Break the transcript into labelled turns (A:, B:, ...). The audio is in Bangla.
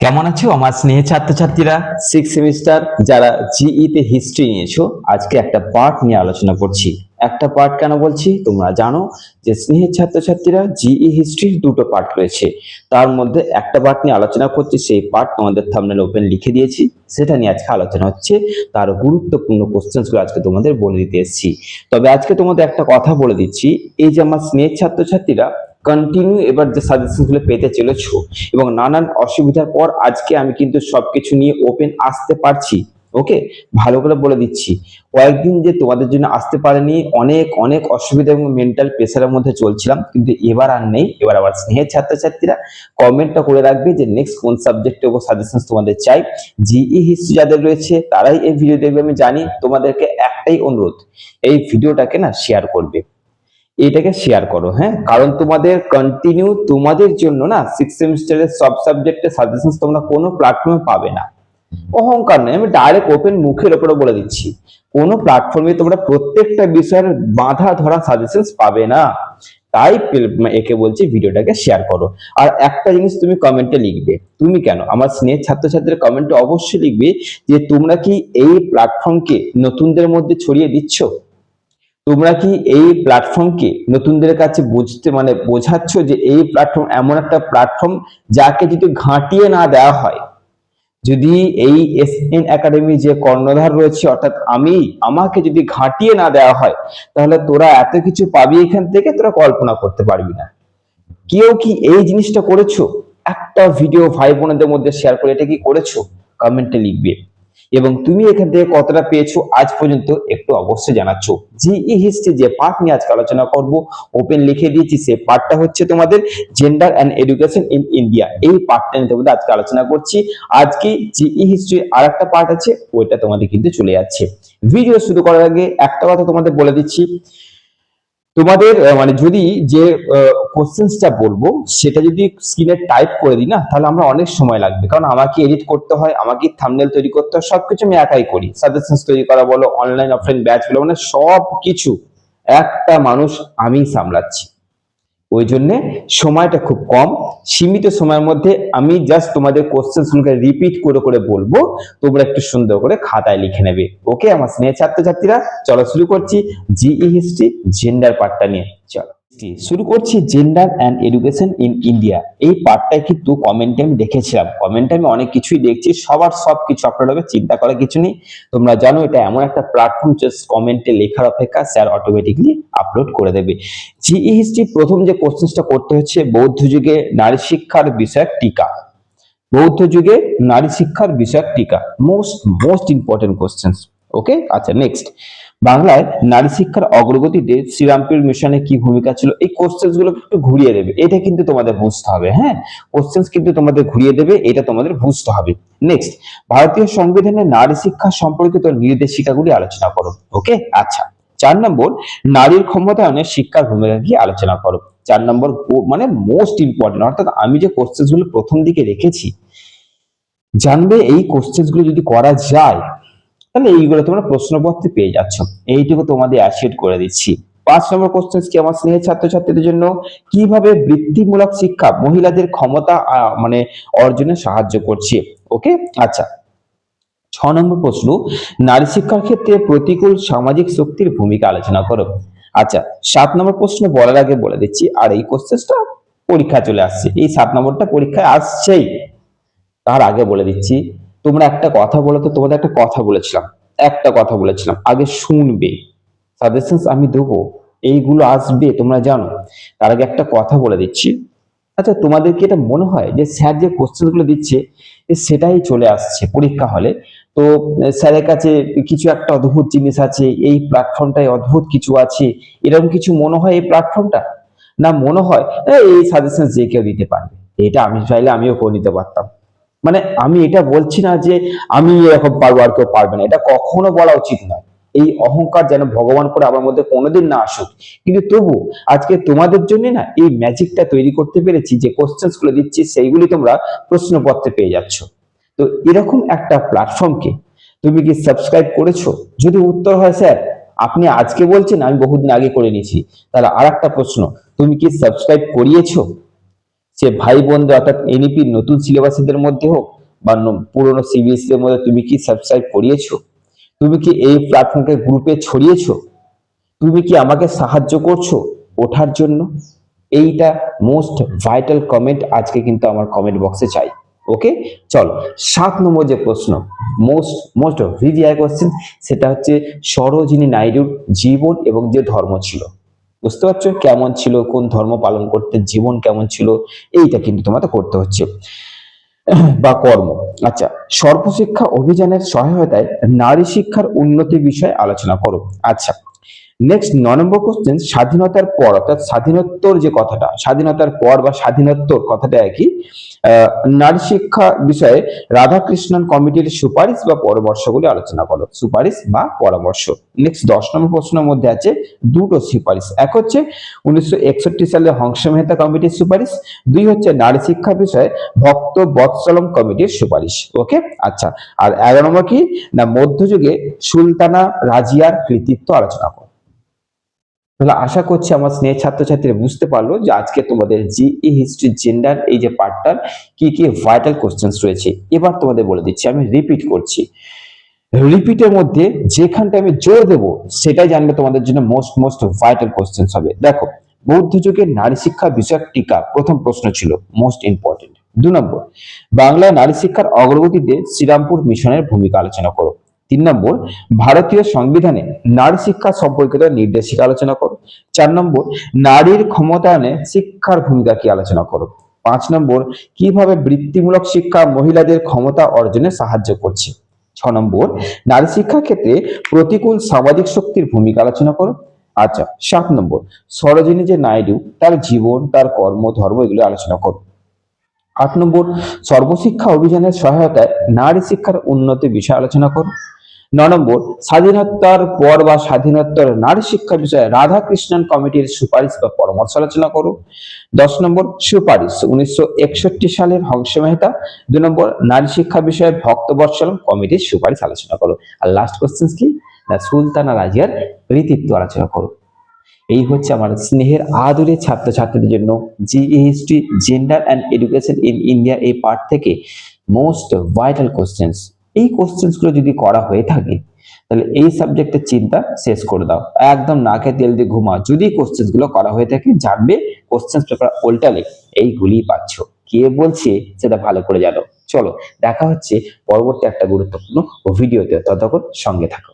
A: কেমন আছো আমার স্নেহে ছাত্রছাত্রীরা? সিক্স সেমিস্টার যারা জিই তে হিস্ট্রি নিয়েছো, আজকে একটা পার্ট নিয়ে আলোচনা করছি। একটা পার্ট কেন বলছি? তোমরা জানো যে স্নেহের ছাত্রছাত্রীরা জিই হিস্ট্রির দুটো পার্ট রয়েছে। তার মধ্যে একটা পার্ট নিয়ে আলোচনা করছি, সেই পার্ট তোমাদের থামনেল ওপেন লিখে দিয়েছি। সেটা নিয়ে আজকে আলোচনা হচ্ছে, তার গুরুত্বপূর্ণ কোশ্চেন্সগুলো আজকে তোমাদের বলে দিতে এসেছি। তবে আজকে তোমাদের একটা কথা বলে দিচ্ছি, এই যে আমার স্নেহের ছাত্রছাত্রীরা কন্টিনিউ এবার যে সাজেশনগুলো পেতে চলেছ এবং নানান অসুবিধার পর আজকে আমি কিন্তু সব কিছু নিয়ে ওপেন আসতে পারছি ওকে ভালো করে বলে দিচ্ছি। কয়েকদিন যে তোমাদের জন্য আসতে পারেনি, অনেক অনেক অসুবিধা এবং মেন্টাল প্রেসারের মধ্যে চলছিলাম, কিন্তু এবার আর নেই। এবার আবার স্নেহের ছাত্রছাত্রীরা কমেন্টটা করে রাখবে যে নেক্সট কোন সাবজেক্টে উপর সাজেশন তোমাদের চাই। জিই হিস্ট্রি যাদের রয়েছে, তারাই এই ভিডিও দেখবে, আমি জানি তোমাদেরকে একটাই অনুরোধ, এই ভিডিওটাকে না শেয়ার করবে। এটাকে শেয়ার করো হ্যাঁ? কারণ তোমাদের কন্টিনিউ তোমাদের জন্য না সিক্স সেমিস্টারের সব সাবজেক্টের সাজেশন তোমরা কোনো প্ল্যাটফর্মে পাবে না। অহংকার নয়, আমি ডাইরেক্ট ওপেন মুখের ওপরে বলে দিচ্ছি। কোনো প্ল্যাটফর্মে তোমরা প্রত্যেকটা বিষয়ের বাঁধা ধরা সাজেশন পাবে না। তাই একে বলছি ভিডিওটাকে শেয়ার করো। আর একটা জিনিস তুমি কমেন্টে লিখবে, তুমি কেন? আমার স্নেহের ছাত্রছাত্রীর কমেন্টে অবশ্যই লিখবে যে তোমরা কি এই প্ল্যাটফর্মকে নতুনদের মধ্যে ছড়িয়ে দিচ্ছ? তোমরা কি এই প্ল্যাটফর্মকে নতুনদের কাছে বুঝতে মানে বোঝাচ্ছ যে এই প্ল্যাটফর্ম এমন একটা প্ল্যাটফর্ম যাকে যদি ঘাঁটিয়ে না দেওয়া হয়? যদি এই এস এন একাডেমি যে কর্ণধার রয়েছে, অর্থাৎ আমি, আমাকে যদি ঘাঁটিয়ে না দেওয়া হয়, তাহলে তোরা এত কিছু পাবি এখান থেকে, তোরা কল্পনা করতে পারবি না। কেউ কি এই জিনিসটা করেছ? একটা ভিডিও ভাই বোনদের মধ্যে শেয়ার করে এটা কি করেছ? কমেন্টে লিখবে। এবং তুমি এখান থেকে কতটা পেয়েছ, আজ পর্যন্ত একটু অবশ্যই জানাচ্ছ। জিই হিস্ট্রি যে পার্ট নিয়ে আজকে আলোচনা করব ওপেন লিখে দিয়েছি, সে পার্টটা হচ্ছে তোমাদের gender and education in India এই পার্টটা নিয়ে তোমাদের আজকে আলোচনা করছি। আজকে জিই হিস্ট্রি আর একটা পার্ট আছে, ওইটা তোমাদের কিন্তু চলে যাচ্ছে। ভিডিও শুরু করার আগে একটা কথা তোমাদের বলে দিচ্ছি। তোমাদের মানে যদি যে কোশ্চেন্সটা বলব, সেটা যদি স্ক্রিনে টাইপ করে দিই না, তাহলে আমরা অনেক সময় লাগবে। কারণ আমাকে এডিট করতে হয়, আমাকে থামনেল তৈরি করতে হয়, সবকিছু আমি একাই করি। সাজেশনস তৈরি করা বলো অনলাইন অফলাইন ব্যাচ বলো মানে সব কিছু একটা মানুষ আমি সামলাচ্ছি। ওই জন্যে সময়টা খুব কম। সীমিত সময়ের মধ্যে আমি জাস্ট তোমাদের কোশ্চেন্স গুলোকে রিপিট করে করে বলব। তোমরা একটু সুন্দর করে খাতায় লিখে নেবে। ওকে আমার স্নেহ ছাত্রছাত্রীরা, চলো শুরু করছি। জিই হিস্ট্রি জেন্ডার পার্টটা নিয়ে। চলো। শুরু করছি gender and education in India এই পার্টটায় কিন্তু কমেন্টে আমি দেখেছিলাম। কমেন্টে আমি অনেক কিছুই দেখছি। সবার সব কিছু আপলোড হবে, চিন্তা করার কিছু নেই। তোমরা জানো এটা এমন একটা প্ল্যাটফর্ম জাস্ট কমেন্টে লেখার অপেক্ষা স্যার অটোমেটিকলি আপলোড করে দেবে। জিই হিস্ট্রি প্রথম যে কোশ্চেন্সটা করতে হচ্ছে, বৌদ্ধ যুগে নারী শিক্ষার বিষয়ক টিকা। বৌদ্ধ যুগে নারী শিক্ষার বিষয়ক টিকা। Most most important questions okay আচ্ছা নেক্সট বাংলায় নারী শিক্ষার অগ্রগতিতে শ্রীরামপুর মিশনে কি ভূমিকা ছিল? এই কোশ্চেন্সগুলো একটু ঘুরিয়ে দেবে। এটা কিন্তু তোমাদের বুঝতে হবে হ্যাঁ? কোশ্চেন্স কিন্তু তোমাদের ঘুরিয়ে দেবে, এটা তোমাদের বুঝতে হবে। নেক্সট ভারতীয় সংবিধানে নারী শিক্ষা সম্পর্কিত নির্দেশিকাগুলি আলোচনা করো ওকে আচ্ছা চার নম্বর, নারীর ক্ষমতায়নের শিক্ষার ভূমিকা কি আলোচনা করো। চার নম্বর মানে মোস্ট ইম্পর্টেন্ট অর্থাৎ আমি যে কোশ্চেন্সগুলো প্রথম দিকে রেখেছি, জানবে এই কোশ্চেন্সগুলো যদি করা যায় তাহলে এইগুলো তোমরা প্রশ্নপত্রে পেয়ে যাচ্ছ। এইটুকু তোমাদের অ্যাসিড করে দিচ্ছি। পাঁচ নম্বর কোশ্চেন কি? আমার স্নেহের ছাত্রছাত্রীদের জন্য কীভাবে বৃত্তিমূলক শিক্ষা মহিলাদের ক্ষমতা মানে অর্জনে সাহায্য করছে? ওকে আচ্ছা। ছ নম্বর প্রশ্ন, নারী শিক্ষার ক্ষেত্রে প্রতিকূল সামাজিক শক্তির ভূমিকা আলোচনা করো। আচ্ছা সাত নম্বর প্রশ্ন বলার আগে বলে দিচ্ছি, আর এই কোশ্চেনটা পরীক্ষা চলে আসছে। এই সাত নম্বরটা পরীক্ষায় আসছেই। তার আগে বলে দিচ্ছি তোমরা একটা কথা বলো তো, তোমাদের একটা কথা বলেছিলাম, একটা কথা বলেছিলাম, আগে শুনবে। সাজেশনস আমি দেবো, এইগুলো আসবে, তোমরা জানো। তার আগে একটা কথা বলে দিচ্ছি। আচ্ছা তোমাদের কি এটা মনে হয় যে স্যার যে কোশ্চেনগুলো দিচ্ছে সেটাই চলে আসছে পরীক্ষা হলে? তো স্যারের কাছে কিছু একটা অদ্ভুত জিনিস আছে, এই প্ল্যাটফর্মটায় অদ্ভুত কিছু আছে, এরকম কিছু মনে হয় এই প্ল্যাটফর্মটা না মনে হয়, এই সাজেশন যে কেউ দিতে পারবে। এটা আমি চাইলে আমিও করে নিতে পারতাম। মানে আমি এটা বলছি না যে আমি এরকম পারব আর কেউ পারবে না। এটা কখনো বলা উচিত নয়। এই অহংকার যেন ভগবান করে আমার মধ্যে কোনোদিন না আসুক। কিন্তু তবু আজকে তোমাদের জন্য না এই ম্যাজিকটা তৈরি করতে পেরেছি, যে কোশ্চেন্সগুলো দিচ্ছি, সেইগুলি তোমরা প্রশ্নপত্রে পেয়ে যাচ্ছ। তো এরকম একটা প্ল্যাটফর্মকে তুমি কি সাবস্ক্রাইব করেছ? যদি উত্তর হয়, স্যার, আপনি আজকে বলছেন, আমি বহুদিন আগে করে নিয়েছি। তাহলে আর একটা প্রশ্ন, তুমি কি সাবস্ক্রাইব করিয়েছো? সে ভাই বোনদের অর্থাৎ এনইপির নতুন সিলেবাসের মধ্যে হোক বা পুরনো সিবিএসসি এর মধ্যে তুমি কি সাবস্ক্রাইব করিয়েছো? তুমি কি এই প্ল্যাটফর্মকে গ্রুপে ছড়িয়েছো? তুমি কি আমাকে সাহায্য করছ ওঠার জন্য? এইটা মোস্ট ভাইটাল কমেন্ট আজকে কিন্তু আমার কমেন্ট বক্সে চাই। ওকে চল, সাত নম্বর যে প্রশ্ন মোস্ট মোস্ট ভিভিআই কোশ্চেন সেটা হচ্ছে সরোজিনী নাইডুর জীবন এবং যে ধর্ম ছিল। বুঝতে পারছ? কেমন ছিল, কোন ধর্ম পালন করতে, জীবন কেমন ছিল, এইটা কিন্তু তোমাকে করতে হচ্ছে। বা কর্ম। আচ্ছা সর্বশিক্ষা অভিযানের সহায়তায় নারী শিক্ষার উন্নতি বিষয়ে আলোচনা করো। আচ্ছা নেক্সট ন নম্বর কোশ্চেন স্বাধীনতার পর, অর্থাৎ স্বাধীনোত্তর যে কথাটা, স্বাধীনতার পর বা স্বাধীনোত্তর কথাটা একই নারী শিক্ষা বিষয়ে রাধাকৃষ্ণন কমিটির সুপারিশ বা পরামর্শগুলি আলোচনা করো। সুপারিশ বা পরামর্শ। নেক্সট দশ নম্বর প্রশ্নের মধ্যে আছে দুটো সুপারিশ। এক হচ্ছে উনিশশো একষট্টি সালে হংস মেহতা কমিটির সুপারিশ, দুই হচ্ছে নারী শিক্ষা বিষয়ে ভক্ত বৎসলম কমিটির সুপারিশ। ওকে আচ্ছা। আর এগারো নম্বর কি? না, মধ্যযুগে সুলতানা রাজিয়ার কৃতিত্ব আলোচনা করো। তাহলে আশা করছি আমার স্নেহ ছাত্রছাত্রীরা বুঝতে পারল যে আজকে তোমাদের জিই হিস্ট্রি জেন্ডার এই যে পার্টটার কি কি ভাইটাল কোশ্চেন্স রয়েছে। এবার তোমাদের বলে দিচ্ছি, আমি রিপিট করছি। রিপিটের মধ্যে যেখানটা আমি জোর দেব, সেটাই জানবে তোমাদের জন্য মোস্ট মোস্ট ভাইটাল কোশ্চেন্স হবে। দেখো, বৌদ্ধ যুগের নারী শিক্ষা বিষয়ক টিকা, প্রথম প্রশ্ন ছিল মোস্ট ইম্পর্টেন্ট দু নম্বর বাংলা নারী শিক্ষার অগ্রগতিতে শ্রীরামপুর মিশনের ভূমিকা আলোচনা করো। তিন নম্বর, ভারতীয় সংবিধানে নারী শিক্ষা সম্পর্কিত নির্দেশিকা আলোচনা করো। চার নম্বর, নারীর ক্ষমতায়নে শিক্ষার ভূমিকা কি আলোচনা করো? পাঁচ নম্বর, কীভাবে বৃত্তিমূলক শিক্ষা মহিলাদের ক্ষমতা অর্জনে সাহায্য করছে? ছ নম্বর, নারী শিক্ষার ক্ষেত্রে প্রতিকূল সামাজিক শক্তির ভূমিকা আলোচনা করো। আচ্ছা সাত নম্বর, সরোজিনী যে নাইডু, তার জীবন, তার কর্ম, ধর্ম এগুলো আলোচনা করো। আট নম্বর, সর্বশিক্ষা অভিযানের সহায়তায় নারী শিক্ষার উন্নতি বিষয়ে আলোচনা করো। ন নম্বর, স্বাধীনতার পর বা স্বাধীনোত্তর নারী শিক্ষা বিষয়ে রাধাকৃষ্ণন কমিটির সুপারিশ বা পরামর্শ আলোচনা করো দশ নম্বর, সুপারিশ, উনিশশো একষট্টি সালের হংস মেহতা। দু নম্বর, নারী শিক্ষা বিষয়ে ভক্তবৎসলম কমিটির সুপারিশ আলোচনা করো আর লাস্ট কোশ্চেন কি? না, সুলতানা রাজিয়ার কৃতিত্ব আলোচনা করো এই হচ্ছে আমার স্নেহের আদরের ছাত্রছাত্রীদের জন্য GE history gender and education in India এই পার্ট থেকে মোস্ট ভাইটাল কোশ্চেন্স এই কোশ্চেন্সগুলো যদি করা হয়ে থাকে, তাহলে এই সাবজেক্টের চিন্তা শেষ করে দাও। একদম নাকে তেল দিয়ে ঘুমা যদি কোশ্চেন্সগুলো করা হয়ে থাকে, জানবে কোশ্চেন্স পেপার উল্টালে এইগুলি পাচ্ছ। কে বলছে সেটা ভালো করে জানো। চলো, দেখা হচ্ছে পরবর্তী একটা গুরুত্বপূর্ণ ভিডিওতে ততক্ষণ সঙ্গে থাকো।